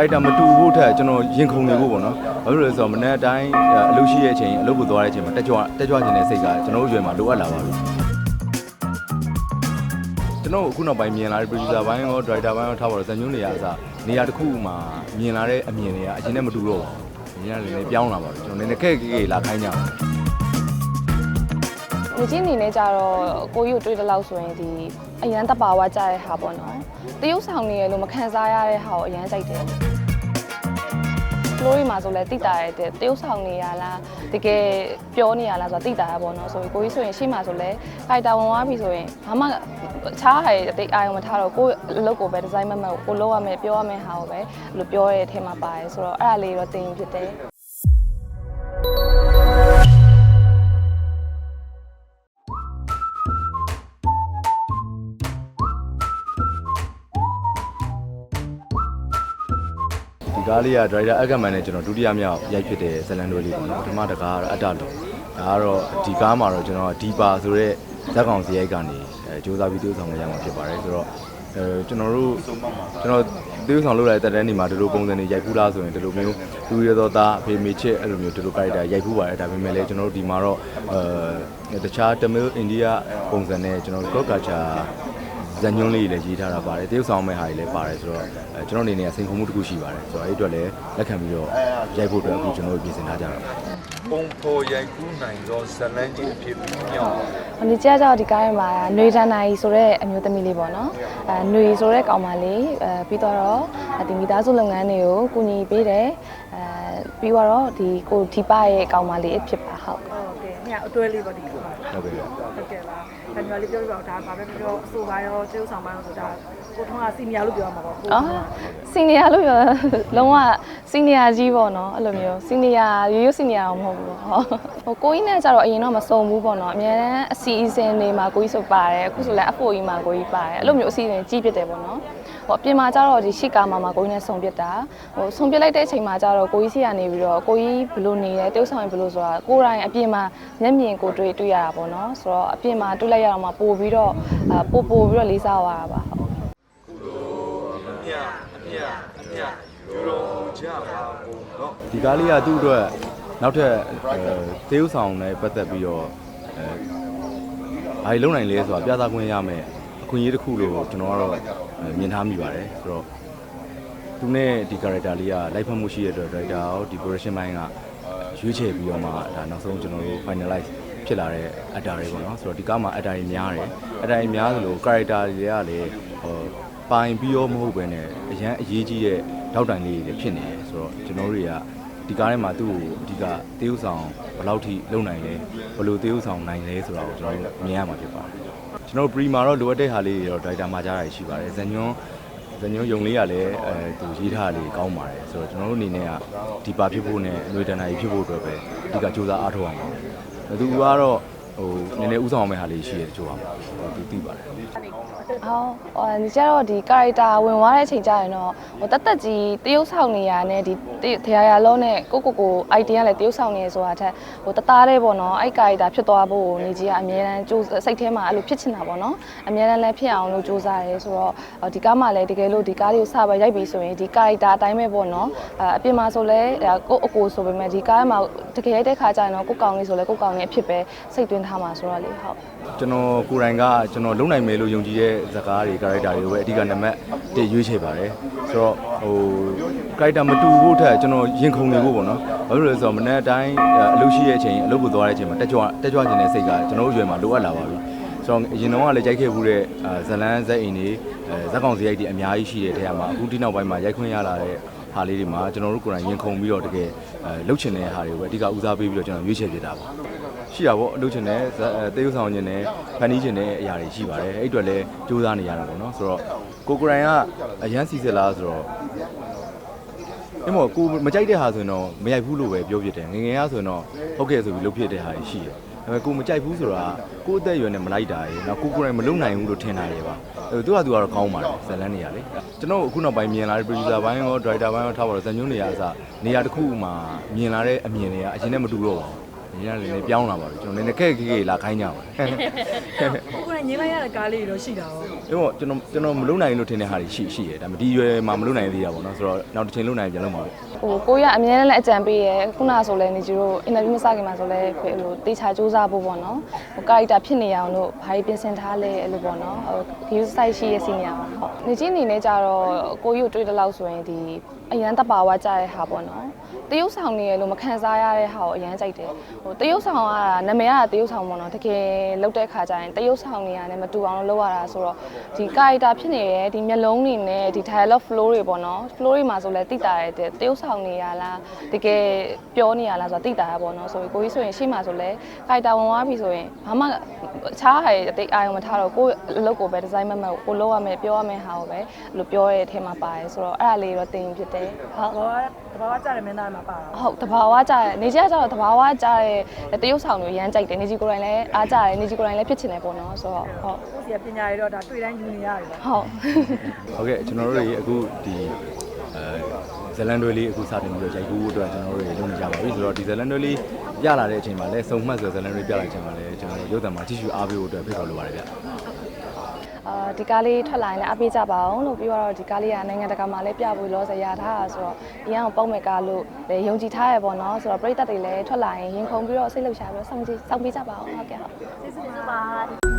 character မတူဖို့ထက်ကျွန်တော်ရင်ခုန်နေဖို့ပေါ့နော်ဘာဖြစ်လို့လဲဆိုတော့မနေ့တိုင်းအလုပ်ရှိတဲ့အချိန်အလုပ်ကိုသွားတဲ့အချိန်မှာတက်ကြွတက်ကြွခြင်းတဲ့စိတ်ကကျွန်တော်တို့ရွယ်မှာလိုအပ်လာပါပြီကျွန်တော်အခုနောက်ပိုင်းမြင်လာတဲ့ producer ဘိုင်းရော director ဘိုင်းရောထားပါတော့ဇန်ညွန်းနေရအစားနေရာတစ်ခုမှာမြင်လာတဲ့အမြင်တွေကအရင်နဲ့မတူတော့ဘူးမြင်ရတယ်လည်းပြောင်းလာပါပြီကျွန်တော်နည်းနည်းခက်ခဲလာခိုင်းကြပါငကြီးအနေနဲ့ကြတော့ကိုကြီးကိုတွေးတဲ့လောက်ဆိုရင်ဒီအရန်တပါဝါကြတဲ့ဟာပေါ့နော်တရုပ်ဆောင်နေရလို့မခံစားရတဲ့ဟာကိုအရန်ကြိုက်တယ် ဖလိုရီမှာဆိုလဲတိတာရတဲ့တရုပ်ဆောင်နေရလားတကယ်ပြောနေရလားဆိုတော့တိတာရပေါ့နော်ဆိုပြီးကိုကြီးဆိုရင်ရှေ့မှာဆိုလဲဖိုက်တာဝင်သွားပြီဆိုရင်ဘာမှချားရတဲ့အာရုံမထားတော့ကိုယ်အလုပ်ကိုပဲဒီဇိုင်းမမတ်ကိုလုပ်ရမယ်ပြောရမယ်ဟာကိုပဲအဲ့လိုပြောရတဲ့အထက်မှာပါတယ်ဆိုတော့အဲ့ဒါလေးတော့တင်ဖြစ်တယ် ဒီကားလေးက driver အကမန်နဲ့ကျွန်တော်ဒုတိယမြောက်ရိုက်ဖြစ်တဲ့ဇလန်တွဲလေးပေါ့နော်ပထမတကားကတော့အတ္တလုံးဒါကတော့ဒီကားမှာတော့ကျွန်တော်ဒီပါဆိုတဲ့ဇက်ကောင်စရိုက်ကနေအဲစူးစမ်းပြီးတိုးဆောင်ရမှာဖြစ်ပါတယ်ဆိုတော့အဲကျွန်တော်တို့ကျွန်တော်တိုးဆောင်လုပ်လိုက်တဲ့တက်တန်းဒီမှာဒီလိုပုံစံတွေရိုက်ဖူးလားဆိုရင်ဒီလိုမျိုးလူရသောသားအဖေမေချစ်အဲ့လိုမျိုးဒီလို character ရိုက်ဖူးပါတယ်ဒါပေမဲ့လည်းကျွန်တော်တို့ဒီမှာတော့အဲတခြား Tamil India ပုံစံနဲ့ကျွန်တော်တို့ culture ဇန်ညွန်းလေးတွေလည်းရေးထားတာပါတယ်တရုတ်ဆောင်မဲ့ဟာတွေလည်းပါတယ်ဆိုတော့အဲကျွန်တော်အနေနဲ့စိန်ခေါ်မှုတစ်ခုရှိပါတယ်ဆိုတော့အဲ့အတွက်လည်းလက်ခံပြီးတော့ရိုက်ဖို့အတွက်အခုကျွန်တော်တို့ပြင်ဆင်ထားကြတာပါ ပုံဖော်ရိုက်ကူးနိုင်သောဇလန်းကြီးအဖြစ်မြောက် ။ဒီကြားကြောက်ဒီကားထဲမှာຫນွေတန်နာရီဆိုတဲ့အမျိုးသမီးလေးပေါ့နော်။အဲຫນွေဆိုတဲ့ကောင်မလေးအဲပြီးတော့ဒီမိသားစုလုပ်ငန်းတွေကိုကူညီပေးတယ်။အဲပြီးတော့ဒီကိုဒီပါရဲ့ကောင်မလေးဖြစ်ပါဟုတ် ဟုတ်ကဲ့ညအတွဲလေးပေါ့ဒီကမှာ ဟုတ်ကဲ့ ဟုတ်ကဲ့ပါ ဒါမျိုးလေးပြောပြပါဦးဒါဘာပဲပြောအဆိုပါရောကျေးဥဆောင်ပါရောဆိုတာ ကိုထုံးကစီနီယာလို့ပြောရမှာပေါ့ကို။အော်စီနီယာလို့ပြောလုံးဝစီနီယာကြီးပေါ့နော်အဲ့လိုမျိုးစီနီယာရိုးရိုးစီနီယာတော့မဟုတ်ဘူးပေါ့။ဟိုကိုကြီးနဲ့ကြတော့အရင်တော့မစုံဘူးပေါ့နော်။အများတန်းအစီအစဉ်တွေမှာကိုကြီးဆိုပါတယ်အခုဆိုလည်းအဖို့ကြီးမှာကိုကြီးပါတယ်အဲ့လိုမျိုးအစီအစဉ်ကြီးဖြစ်တယ်ပေါ့နော်။ဟိုအပြင်မှာကြတော့ဒီရှီကာမာမှာကိုကြီးနဲ့ဆုံပြစ်တာဟိုဆုံပြစ်လိုက်တဲ့အချိန်မှာကြတော့ကိုကြီးစီကနေပြီးတော့ကိုကြီးဘယ်လိုနေလဲတိ ਉ ဆောင်ရင်ဘယ်လိုဆိုတာကိုယ်တိုင်အပြင်မှာမျက်မြင်ကိုတွေ့တွေ့ရတာပေါ့နော်ဆိုတော့အပြင်မှာတွေ့လိုက်ရတော့မှပို့ပြီးတော့အာပို့ပို့ပြီးတော့လေးစားသွားတာပါဟုတ် အမြအမြအမြယူတော်ကြပါကုန်တော့ဒီကားလေးကသူ့အတွက်နောက်ထပ်အဲတရုတ်ဆောင်နဲ့ပတ်သက်ပြီးတော့အဲဘာတွေလုပ်နိုင်လဲဆိုတာပြသခွင့်ရမယ်အခွင့်အရေးတစ်ခုလို့ကျွန်တော်ကတော့အဲမြင်ထားမိပါတယ်ဆိုတော့သူနဲ့ဒီ character လေးကလိုက်ဖက်မှုရှိတဲ့အတွက် director ရောဒီ production ဘိုင်းကရွေးချယ်ပြီးတော့မှဒါနောက်ဆုံးကျွန်တော်တို့ finalize ဖြစ်လာတဲ့ actor တွေပေါ့နော်ဆိုတော့ဒီကားမှာ actor တွေများတယ် actor တွေများသလို character တွေကလည်းဟို ပိုင်ပြီးရောမဟုတ်ပဲနဲ့အရန်အရေးကြီးတဲ့ထောက်တိုင်လေးတွေဖြစ်နေတယ်ဆိုတော့ကျွန်တော်တို့တွေကဒီကားထဲမှာသူ့ကိုအဓိကတေးဥဆောင်ဘယ်လောက်ထိလုပ်နိုင်လဲဘယ်လိုတေးဥဆောင်နိုင်လဲဆိုတာကိုကျွန်တော်တို့မြင်ရမှာဖြစ်ပါတယ်ကျွန်တော်တို့ pre မှာတော့လိုအပ်တဲ့ဟာလေးတွေတော့ director မှာကြားတာရှိပါတယ်ဇန်ညွန်းဇန်ညွန်းယုံလေးကလည်းအဲသူရေးထားတာလေးကောင်းပါတယ်ဆိုတော့ကျွန်တော်တို့အနေနဲ့ကဒီပါဖြစ်ဖို့နဲ့အလွေတန်တာကြီးဖြစ်ဖို့အတွက်ပဲအဓိကစူးစမ်းအားထုတ်အောင်ပါသူကတော့ဟိုနည်းနည်းဥဆောင်အောင်မဲ့ဟာလေးရှိတယ်တချို့ပါသူသိပါတယ်ဟောဟိုဒီကျတော့ဒီ character ဝင်သွားတဲ့အချိန်ကျရင်တော့ဟိုတက်တက်ကြီးတရုပ်ဆောင်နေရနဲ့ဒီတရားရလုံးနဲ့ကိုကိုကို idea လည်းတရုပ်ဆောင်နေဆိုတာထက်ဟိုတသားလေးပေါ့နော်အဲ့ character ဖြစ်သွားဖို့ကိုနေကြီးကအများတန်းကြိုးစိတ်ထဲမှာအဲ့လိုဖြစ်ချင်တာပေါ့နော်အများတန်းလည်းဖြစ်အောင်လို့ကြိုးစားရဲဆိုတော့ဒီကားမှလည်းတကယ်လို့ဒီကားလေးကိုစပါရိုက်ပြီးဆိုရင်ဒီ character အတိုင်းပဲပေါ့နော်အပြင်မှာဆိုလဲကိုအကိုဆိုပေမဲ့ဒီကားမှာတကယ်ရိုက်တဲ့ခါကျရင်တော့ကိုကောင်လေးဆိုလဲကိုကောင်လေးအဖြစ်ပဲစိတ်သွင်းထားမှာဆိုတော့လေဟုတ်ကျွန်တော်ကိုယ်တိုင်ကကျွန်တော်လုံနိုင်မယ်လို့ယုံကြည်တဲ့ဇာတ်ကားတွေ character တွေကိုပဲအဓိကနံပါတ်1ရွေးချယ်ပါတယ်ဆိုတော့ဟို character မတူဖို့ထက်ကျွန်တော်ရင်ခုန်နေဖို့ပေါ့နော်ဘာဖြစ်လို့လဲဆိုတော့မနေ့တိုင်းအလုပ်ရှိတဲ့အချိန်အလုပ်ကိုသွားတဲ့အချိန်မှာတက်ကြွတက်ကြွခြင်းတဲ့စိတ်ကကျွန်တော်တို့ရွယ်မှာလိုအပ်လာပါပြီဆိုတော့အရင်တော့ကလည်းကြိုက်ခဲ့မှုတဲ့ဇလန်းဇက်အိမ်တွေဇက်ကောင်စရိုက်တွေအများကြီးရှိတဲ့ထဲမှာအခုဒီနောက်ပိုင်းမှာရိုက်ခွင့်ရလာတဲ့ဟာလေးတွေမှာကျွန်တော်တို့ကိုယ်တိုင်ရင်ခုန်ပြီးတော့တကယ်လှုပ်ချင်တဲ့ဟာတွေကိုပဲအဓိကဦးစားပေးပြီးတော့ကျွန်တော်ရွေးချယ်ပြတာပါ ရှိတာပေါ့အလုပ်ချင်တယ်တေးဥဆောင်ချင်တယ်ဖန်တီးချင်တဲ့အရာတွေရှိပါတယ်အဲ့အတွက်လည်းကြိုးစားနေရတာပေါ့နော်ဆိုတော့ကိုကိုရိုင်ကအရန်စီစစ်လားဆိုတော့အဲ့မောကိုမကြိုက်တဲ့ဟာဆိုရင်တော့မရိုက်ဘူးလို့ပဲပြောပြတယ်ငငယ်ကဆိုရင်တော့ဟုတ်ကဲ့ဆိုပြီးလုပ်ဖြစ်တဲ့ဟာတွေရှိတယ်ဒါပေမဲ့ကိုမကြိုက်ဘူးဆိုတာကိုအသက်အရွယ်နဲ့မလိုက်တာရေနော်ကိုကိုရိုင်မလုံနိုင်ဘူးလို့ထင်တာရေပါအဲ့သူကသူကတော့ကောင်းပါတယ်ဇလန်းနေရလေကျွန်တော်အခုနောက်ပိုင်းမြင်လာတဲ့ producer ဘိုင်းရော director ဘိုင်းရောထားပါတော့ဇန်ညွန်းနေရအစားနေရာတစ်ခုမှာမြင်လာတဲ့အမြင်တွေကအရင်နဲ့မတူတော့ပါဘူး ညီကလည်းနည်းပြောင်းလာပါပြီကျွန်တော်နည်းနည်းခက်ခက်ခက်လာခိုင်းကြပါကိုကိုနဲ့ငင်းလိုက်ရတဲ့ကားလေးတွေတော့ရှိတာ哦အေးပေါ့ကျွန်တော်ကျွန်တော်မလုပ်နိုင်လို့ထင်တဲ့ဟာတွေရှိရှိတယ်ဒါပေမဲ့ဒီရွယ်မှာမလုပ်နိုင်သေးတာပေါ့နော်ဆိုတော့နောက်တစ်ချိန်လုပ်နိုင်ရင်ပြန်လုပ်ပါမယ်ဟိုကိုကြီးကအမြဲတမ်းလည်းအကြံပေးရဲခုနဆိုလဲနေကြီးတို့အင်တာဗျူးမစခင်မှာဆိုလဲဟိုတေချာစူးစမ်းဖို့ပေါ့နော်ဟိုကာရက်တာဖြစ်နေအောင်လို့ဘာတွေပြင်ဆင်ထားလဲအဲ့လိုပေါ့နော်ဟို view site ရှိရဲ့စီနီယာပါဟုတ်နေကြီးအနေနဲ့ကြတော့ကိုကြီးကိုတွေးတဲ့လောက်ဆိုရင်ဒီ အရန်တပါဝါကြတဲ့ဟာပေါ့နော်တရုပ်ဆောင်နေရလို့မခံစားရတဲ့ဟာကိုအရန်ကြိုက်တယ်ဟိုတရုပ်ဆောင်ကနာမည်ကတရုပ်ဆောင်ပေါ့နော်တကယ်လောက်တဲ့ခါကျရင်တရုပ်ဆောင်နေရနဲ့မတူအောင်လို့လုပ်ရတာဆိုတော့ဒီကာရက်တာဖြစ်နေတဲ့ဒီမျက်လုံးတွေနဲ့ဒီ dialogue flow တွေပေါ့နော် flow တွေမှာဆိုလဲတိတာရတဲ့တရုပ်ဆောင်နေရလားတကယ်ပြောနေရလားဆိုတော့တိတာရပေါ့နော်ဆိုပြီးကိုကြီးဆိုရင်ရှေ့မှာဆိုလဲကာရက်တာဝင်သွားပြီဆိုရင်ဘာမှအခြားဟာတွေအတိတ်အာရုံမထားတော့ကိုယ့်အလုပ်ကိုပဲဒီဇိုင်းမမတ်ကိုလုပ်ရမယ်ပြောရမယ်ဟာကိုပဲအဲ့လိုပြောရတဲ့အထဲမှာပါတယ်ဆိုတော့အဲ့ဒါလေးတော့တင်ဖြစ်တယ်ဟုတ်ဘာဘာဘာကြတဲ့မင်းသားတွေမှာပါတာဟုတ်တဘာဝကြရဲနေကြီးကကျတော့တဘာဝကြရဲတရုပ်ဆောင်တွေရမ်းကြိုက်တယ်နေကြီးကိုယ်တိုင်လည်းအားကြရဲနေကြီးကိုယ်တိုင်လည်းဖြစ်ချင်တယ်ပေါ့နော်ဆိုတော့ဟုတ်ကိုစီကပညာရတော့ဒါတွေ့တိုင်းယူနေရတယ်ပေါ့ဟုတ်ဟုတ်ကဲ့ကျွန်တော်တို့တွေအခုဒီအဲဇလန်တွေလေးအခုစတင်ပြီးတော့ရိုက်ကူးဖို့အတွက်ကျွန်တော်တို့တွေလုပ်နေကြပါပြီဆိုတော့ဒီဇလန်တွေလေးပြလာတဲ့အချိန်မှာလည်းစုံမှတ်ဆိုဇလန်တွေပြလာတဲ့အချိန်မှာလည်းကျွန်တော်တို့ရုပ်သံမှာကြည့်ရှုအားပေးဖို့အတွက်ဖိတ်ခေါ်လိုပါတယ်ဗျ အာဒီကားလေးထွက်လာရင်လည်းအပေးကြပါအောင်လို့ပြီးတော့ဒီကားလေးကနိုင်ငံတကာမှာလည်းပြဖို့လောစရထားတာဆိုတော့ဒီအောင်ပုံမဲ့ကားလို့လည်းယုံကြည်ထားရပေါ့နော်ဆိုတော့ပရိသတ်တွေလည်းထွက်လာရင်ရင်ခုန်ပြီးတော့စိတ်လှုပ်ရှားပြီးတော့စောင့်ကြည့်စောင့်ပေးကြပါအောင်ဟုတ်ကဲ့ဟုတ်ကျေးဇူးပါ